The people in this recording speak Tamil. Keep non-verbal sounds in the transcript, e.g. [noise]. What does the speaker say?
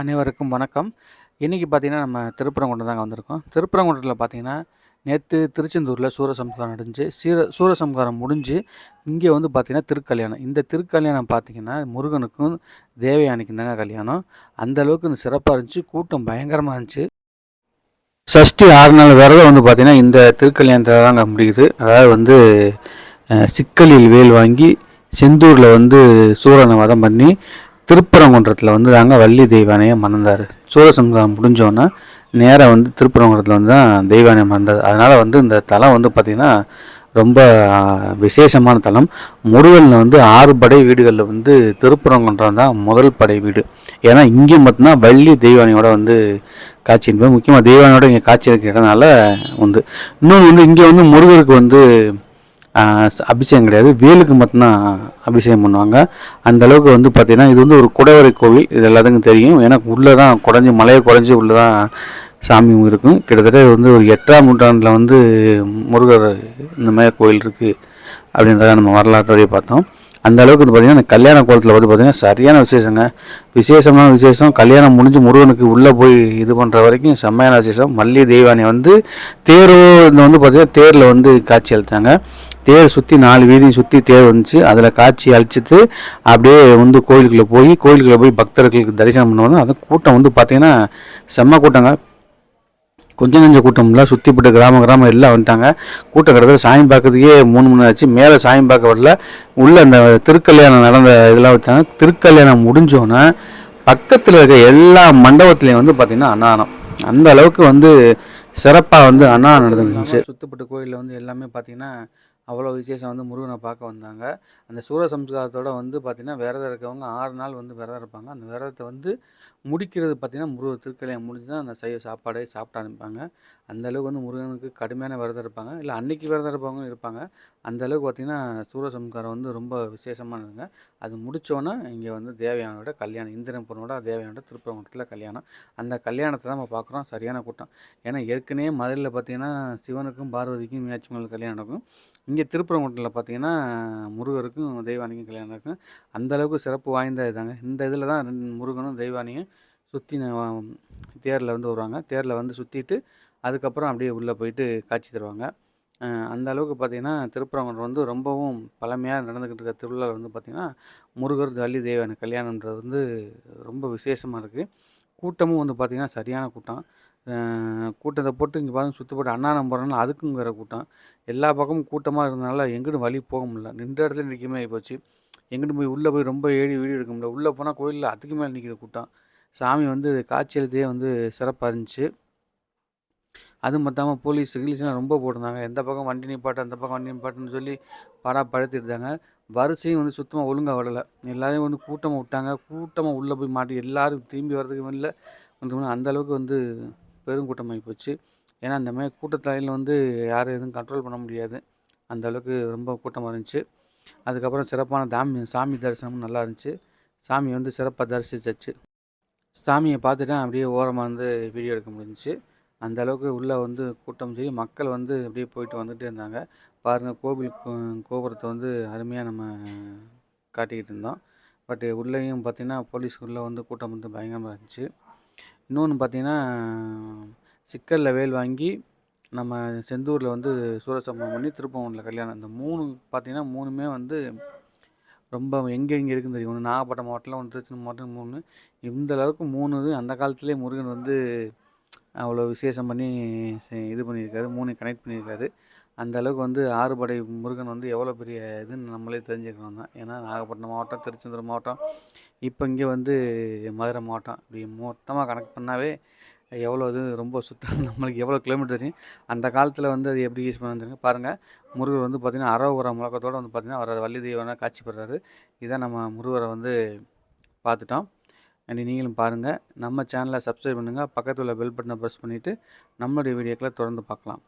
அனைவருக்கும் வணக்கம். இன்றைக்கி பார்த்தீங்கன்னா நம்ம திருப்பரங்குன்றம் தாங்க வந்திருக்கோம். திருப்பரங்குன்றத்தில் பார்த்தீங்கன்னா நேற்று திருச்செந்தூரில் சூரசம்ஸ்காரம் நடந்துச்சு. சீர சூரசம்ஸ்காரம் முடிஞ்சு இங்கே வந்து பார்த்திங்கன்னா திருக்கல்யாணம். இந்த திருக்கல்யாணம் பார்த்திங்கன்னா முருகனுக்கும் தேவயானிக்கும் தாங்க கல்யாணம். அந்தளவுக்கு இந்த சிறப்பாக இருந்துச்சு. கூட்டம் பயங்கரமாக இருந்துச்சு. சஷ்டி ஆறு நாள் விரதம் வந்து பார்த்திங்கன்னா இந்த திருக்கல்யாணத்தில் தாங்க முடியுது. அதாவது வந்து சிக்கலில் வேல் வாங்கி செந்தூரில் வந்து சூரனை வதம் பண்ணி திருப்பரங்குன்றத்தில் வந்து தாங்க வள்ளி தெய்வானையை மணந்தார். சூரசம்ஹாரம் முடிஞ்சோன்னே நேராக வந்து திருப்பரங்குன்றத்தில் வந்து தான் தெய்வானை மறந்தது அதனால் வந்து இந்த தலம் வந்து பார்த்திங்கன்னா ரொம்ப விசேஷமான தலம். முருகனில் வந்து ஆறு படை வீடுகளில் வந்து திருப்பரங்குன்றம் தான் முதல் படை வீடு. ஏன்னா இங்கே மட்டும்தான் வள்ளி தெய்வானையோட வந்து காட்சி என்பது முக்கியமாக தெய்வானையோட இங்கே காட்சி இருக்கிறதுனால வந்து இன்னொன்று வந்து இங்கே வந்து முருகருக்கு வந்து அபிஷேகம் கிடையாது. வேலுக்கு மட்டும்தான் அபிஷேகம் பண்ணுவாங்க. அந்த அளவுக்கு வந்து பார்த்திங்கன்னா இது வந்து ஒரு குடைவரை கோவில். இது எல்லாத்துக்கும் தெரியும். ஏன்னா உள்ளே தான் குறைஞ்சி மலையை குறைஞ்சி உள்ளே தான் சாமி இருக்கும். கிட்டத்தட்ட இது வந்து ஒரு எட்டாம் நூற்றாண்டில் வந்து முருகர் இந்த மாதிரி கோயில் இருக்குது அப்படின்றத நம்ம வரலாற்றையே பார்த்தோம். அந்த அளவுக்கு வந்து பார்த்திங்கன்னா அந்த கல்யாண கோலத்தில் வந்து பார்த்திங்கன்னா சரியான விசேஷங்க. விசேஷமான விசேஷம் கல்யாணம் முடிஞ்சு முருகனுக்கு உள்ளே போய் இது பண்ணுற வரைக்கும் செம்மையான விசேஷம். மல்லி தெய்வானி வந்து தேர் இந்த வந்து பார்த்திங்கன்னா தேரில் வந்து காட்சி அளித்தாங்க. தேர் சுற்றி நாலு வீதியும் சுற்றி தேர் வந்துச்சு. அதில் காட்சி அழிச்சிட்டு அப்படியே வந்து கோயிலுக்குள்ளே போய் கோயிலுக்குள்ளே போய் பக்தர்களுக்கு தரிசனம் பண்ணுவாங்க. அந்த கூட்டம் வந்து பார்த்திங்கன்னா செம்ம கூட்டங்க. கொஞ்சம் நெஞ்ச கூட்டம்லாம் சுற்றிப்பட்ட கிராம கிராமம் எல்லாம் வந்துட்டாங்க. கூட்டம் கிடக்குது சாமி பார்க்கறதுக்கே மூணு மணி ஆச்சு. மேலே சாமி பார்க்க வரல. உள்ள அந்த திருக்கல்யாணம் நடந்த இதெல்லாம் வச்சாங்க. திருக்கல்யாணம் முடிஞ்சோன்னே பக்கத்தில் இருக்க எல்லா மண்டபத்துலேயும் வந்து பார்த்திங்கன்னா அன்னானம். அந்த அளவுக்கு வந்து சிறப்பாக வந்து அன்னதானம் நடந்துருந்துச்சு. சுத்தப்பட்ட கோயிலில் வந்து எல்லாமே பார்த்திங்கன்னா அவ்வளோ விசேஷம் வந்து முருகனை பார்க்க வந்தாங்க. அந்த சூரசம்ஸ்காரத்தோட வந்து பார்த்திங்கன்னா விரதம் இருக்கவங்க ஆறு நாள் வந்து விரதம் இருப்பாங்க. அந்த விரதத்தை வந்து முடிக்கிறது பார்த்திங்கன்னா முருகர் திருக்கல்யாணம் முடிஞ்சு தான் அந்த சைவ சாப்பாடே சாப்பிட்டு ஆரம்பிப்பாங்க. அந்தளவுக்கு வந்து முருகனுக்கு கடுமையான விரதம் இருப்பாங்க. இல்லை அன்னைக்கு விரதம் இருப்பாங்க இருப்பாங்க. அந்த அளவுக்கு பார்த்திங்கன்னா சூரசம்ஸ்காரம் வந்து ரொம்ப விசேஷமானதுங்க. அது முடித்தோன்னே இங்கே வந்து தேவயானோட கல்யாணம் இந்திரன் தேவயானோட திருப்பரங்குன்றத்தில் கல்யாணம். அந்த கல்யாணத்தை தான் நம்ம பார்க்குறோம் சரியான கூட்டம். ஏன்னா ஏற்கனவே மதுரையில் பார்த்திங்கன்னா சிவனுக்கும் பார்வதிக்கும் மீனாட்சி கல்யாணம் நடக்கும். இங்கே திருப்பரங்குன்றத்தில் பார்த்திங்கன்னா முருகருக்கும் தெய்வானிக்கும் கல்யாணம் நடக்கும். அந்த அளவுக்கு சிறப்பு வாய்ந்த இதாங்க இந்த இதில் தான் முருகனும் தெய்வானியும் சுற்றி தேரில் வந்து வருவாங்க. தேரில் வந்து சுற்றிட்டு அதுக்கப்புறம் அப்படியே உள்ளே போயிட்டு காட்சி தருவாங்க. அந்த அளவுக்கு பார்த்திங்கன்னா திருப்பரங்குன்றம் வந்து ரொம்பவும் பழமையாக நடந்துக்கிட்டு இருக்க திருவிழா வந்து பார்த்திங்கன்னா முருகர் வள்ளி தேவன் கல்யாணன்றது வந்து ரொம்ப விசேஷமாக இருக்குது கூட்டமும் வந்து பார்த்திங்கன்னா சரியான கூட்டம். கூட்டத்தை போட்டு இங்கே பார்த்து சுற்றி போட்டு அண்ணாநம் போகிறனால அதுக்குங்கிற கூட்டம். எல்லா பக்கமும் கூட்டமாக இருந்தனால எங்கிட்டும் வழி போக முடியல. நின்ற இடத்துல நிற்கமே ஆகிப்போச்சு எங்கிட்டு போய் உள்ளே போய் ரொம்ப ஏடி வீடு எடுக்க முடியல. உள்ளே போனால் கோயிலில் அதுக்கு மேலே நிற்கிற கூட்டம். சாமி வந்து காட்சி வந்து சிறப்பாக இருந்துச்சு. அதுவும் பத்தாமல் போலீஸ் கிலீஸ்லாம் ரொம்ப போட்டிருந்தாங்க. எந்த பக்கம் வண்டி நிப்பாட்டு அந்த பக்கம் வண்டி நிப்பாட்டுன்னு சொல்லி படா படுத்திருந்தாங்க. வரிசையும் வந்து சுத்தமாக ஒழுங்காக விடலை. எல்லாரையும் வந்து கூட்டமாக விட்டாங்க. கூட்டமாக உள்ளே போய் மாட்டி எல்லாரும் திரும்பி வர்றதுக்கு இல்லை வந்து அந்தளவுக்கு வந்து பெருங்கூட்டமாகி போச்சு. ஏன்னா அந்த மாதிரி கூட்டத்தாலையில் வந்து யாரும் எதுவும் கண்ட்ரோல் பண்ண முடியாது. அந்த அளவுக்கு ரொம்ப கூட்டமாக இருந்துச்சு. அதுக்கப்புறம் சிறப்பான தாமி சாமி தரிசனமும் நல்லா இருந்துச்சு. சாமி வந்து சிறப்பாக தரிசிச்சாச்சு. சாமியை பார்த்துட்டு அப்படியே ஓரமாக வந்து வீடியோ எடுக்க முடிஞ்சிச்சு. அந்த அளவுக்கு உள்ளே வந்து கூட்டம் சரி மக்கள் வந்து அப்படியே போயிட்டு வந்துகிட்டே இருந்தாங்க. பாருங்கள் கோவில் கோபுரத்தை வந்து அருமையாக நம்ம காட்டிக்கிட்டு இருந்தோம். பட் உள்ளேயும் பார்த்தீங்கன்னா போலீஸ் உள்ளே வந்து கூட்டம் வந்து பயங்கரமாக இருந்துச்சு. இன்னொன்று பார்த்தீங்கன்னா சிக்கலில் வேல் வாங்கி நம்ம செந்தூரில் வந்து சூரசம்பவம் பண்ணி திருப்பவனில் கல்யாணம். இந்த மூணு பார்த்தீங்கன்னா மூணுமே வந்து ரொம்ப எங்கே எங்கே இருக்குன்னு தெரியும். ஒன்று நாகப்பட்டினம் மாவட்டத்தில் ஒன்று திருச்சி மாவட்டம் மூணு. இந்த அளவுக்கு மூணு. இது அந்த காலத்துலேயே முருகன் வந்து அவ்வளோ விசேஷம் பண்ணி செ- இது பண்ணியிருக்காரு மூணு கனெக்ட் பண்ணியிருக்காரு. அந்த அளவுக்கு வந்து ஆறுபடை முருகன் வந்து எவ்வளோ பெரிய இதுன்னு நம்மளே தெரிஞ்சுக்கணும் தான். ஏன்னா நாகப்பட்டினம் மாவட்டம் திருச்செந்தூர் மாவட்டம் இப்போ இங்கே வந்து மதுரை மாவட்டம். இப்படி மொத்தமாக கனெக்ட் பண்ணாவே எவ்வளோ இது ரொம்ப சுத்தம் [laughs] நம்மளுக்கு எவ்வளோ கிலோமீட்டர் தெரியும். அந்த காலத்தில் வந்து அது எப்படி யூஸ் பண்ணுறாங்க பாருங்கள் முருகர் வந்து பார்த்திங்கன்னா அரோகுர முழக்கத்தோடு வந்து பார்த்திங்கன்னா அவர் வள்ளி தெய்வம்னா காட்சி பெறாரு இதான் நம்ம முருகரை வந்து பார்த்துட்டோம். அண்ட் நீங்களும் பாருங்கள் நம்ம சேனலை சப்ஸ்கிரைப் பண்ணுங்கள் பக்கத்தில் உள்ள பெல் பட்டனை ப்ரெஸ் பண்ணிவிட்டு நம்மளுடைய வீடியோக்களை தொடர்ந்து பார்க்கலாம்.